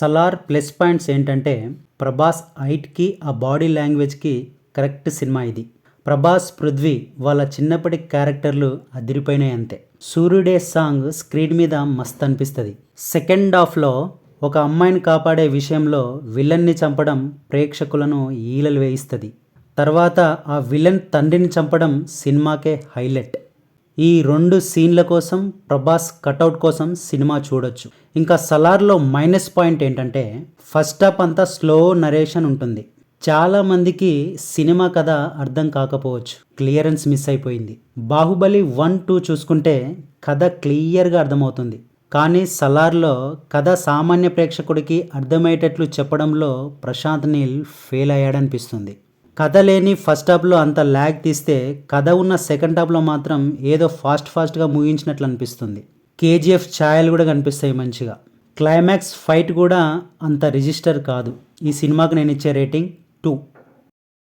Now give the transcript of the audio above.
Salaar plus points ఏంటంటే ప్రభాస్ హైట్కి ఆ body లాంగ్వేజ్కి correct cinema ఇది. ప్రభాస్ పృథ్వీ వాళ్ళ చిన్నప్పటి క్యారెక్టర్లు అదిరిపోయినాయి అంతే. సూర్యుడే సాంగ్ స్క్రీన్ మీద మస్త్ అనిపిస్తుంది. సెకండ్ హాఫ్లో ఒక అమ్మాయిని కాపాడే విషయంలో విలన్ని చంపడం ప్రేక్షకులను ఈలలు వేయిస్తుంది. తర్వాత ఆ విలన్ తండ్రిని చంపడం సినిమాకే హైలైట్. ఈ రెండు సీన్ల కోసం ప్రభాస్ కటౌట్ కోసం సినిమా చూడొచ్చు. ఇంకా సలార్లో మైనస్ పాయింట్ ఏంటంటే ఫస్ట్ హాఫ్ అంతా స్లో నరేషన్ ఉంటుంది. చాలా మందికి సినిమా కథ అర్థం కాకపోవచ్చు. క్లియరెన్స్ మిస్ అయిపోయింది. బాహుబలి వన్ టూ చూసుకుంటే కథ క్లియర్గా అర్థమవుతుంది. కానీ సలార్లో కథ సామాన్య ప్రేక్షకుడికి అర్థమయ్యేటట్లు చెప్పడంలో ప్రశాంత్ నీల్ ఫెయిల్ అయ్యాడనిపిస్తుంది. కథ లేని ఫస్ట్ హాఫ్లో అంత ల్యాగ్ తీస్తే కథ ఉన్న సెకండ్ హాఫ్లో మాత్రం ఏదో ఫాస్ట్ ఫాస్ట్గా ముగించినట్లు అనిపిస్తుంది. కేజీఎఫ్ ఛాయలు కూడా కనిపిస్తాయి మంచిగా. క్లైమాక్స్ ఫైట్ కూడా అంత రిజిస్టర్ కాదు. ఈ సినిమాకు నేను ఇచ్చే రేటింగ్ టూ.